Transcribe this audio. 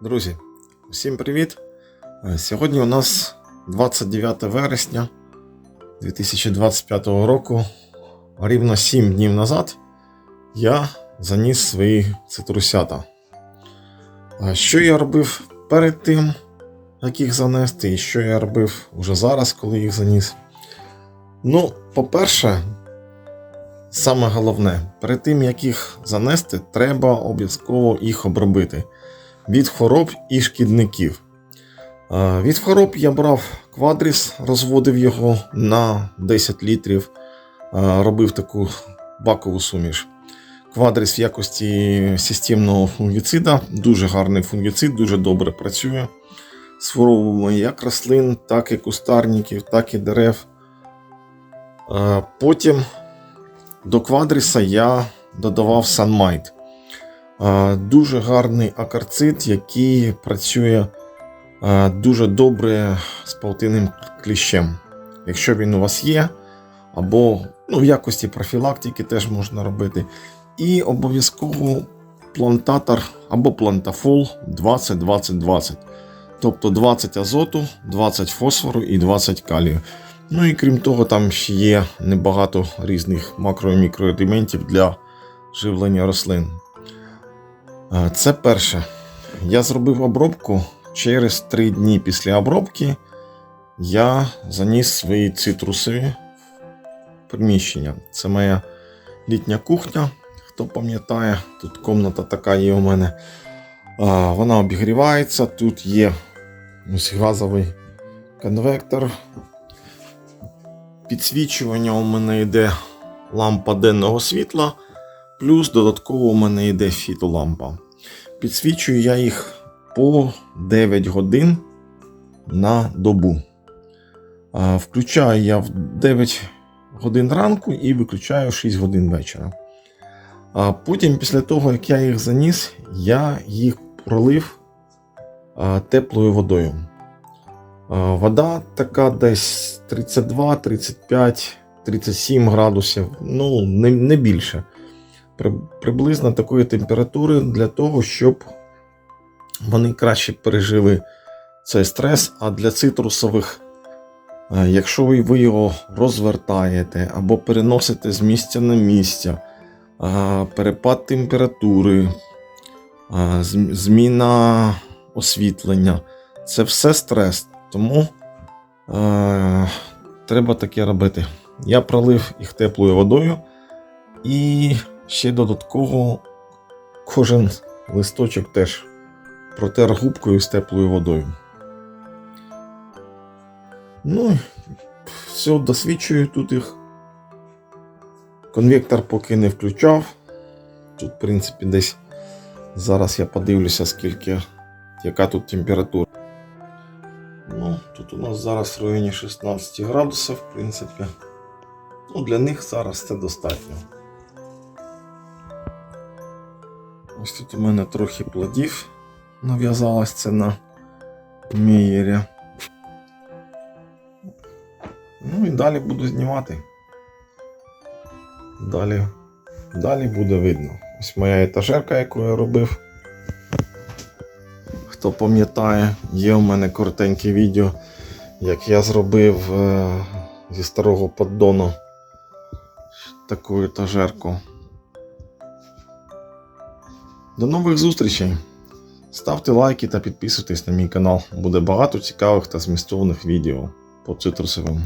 Друзі, всім привіт! Е, Сьогодні у нас 29 вересня 2025 року. Рівно 7 днів назад я заніс свої цитрусята. Що я робив перед тим, як їх занести, і що я робив уже зараз, коли їх заніс? Ну, по-перше, саме головне, перед тим, як їх занести, треба обов'язково їх обробити від хвороб і шкідників. Е, Від хвороб я брав квадріс, розводив його на 10 літрів, е, робив таку бакову суміш. Квадріс в якості системного фунгіцида, дуже гарний фунгіцид, дуже добре працює з як рослин, так і кустарників, так і дерев. Е, Потім до квадріса я додавав Санмайт. Дуже гарний акарцит, який працює дуже добре з паутинним кліщем. Якщо він у вас є, або ну, в якості профілактики теж можна робити. І обов'язково плантатор або плантафол 20-20-20. Тобто 20 азоту, 20 фосфору і 20 калію. Ну і крім того, там ще є небагато різних макро- і мікроелементів для живлення рослин. Це перше. Я зробив обробку. Через 3 дні після обробки я заніс свої цитрусові приміщення. Це моя літня кухня. Хто пам'ятає, тут комната така є у мене. Вона обігрівається. Тут є ось газовий конвектор. Підсвічування у мене йде лампа денного світла. Плюс додатково у мене йде фітолампа. Підсвічую я їх по 9 годин на добу. Включаю я в 9 годин ранку і виключаю 6 годин вечора. А Потім, після того, як я їх заніс, я їх пролив теплою водою. Вода така десь 32, 35, 37 градусів, ну не, не більше приблизно такої температури для того, щоб вони краще пережили цей стрес. А для цитрусових, е, якщо ви його розвертаєте або переносите з місця на місце, е, перепад температури, е, зміна освітлення, це все стрес. Тому е, треба таке робити. Я пролив їх теплою водою і ще додатково кожен листочок теж протер губкою з теплою водою. Ну, все, досвідчую тут їх. Конвектор поки не включав. Тут, в принципі, десь зараз я подивлюся, скільки, яка тут температура. Ну, тут у нас зараз в районі 16 градусів, в принципі. Ну, для них зараз це достатньо. Ось тут у мене трохи плодів нав'язалось це на мієрі. Ну і далі буду знімати. Далі, далі буде видно. Ось моя етажерка, яку я робив. Хто пам'ятає, є у мене коротеньке відео, як я зробив е, зі старого поддону таку етажерку. До нових зустрічей! Ставте лайки та підписуйтесь на мій канал. Буде багато цікавих та змістовних відео по цитрусовим.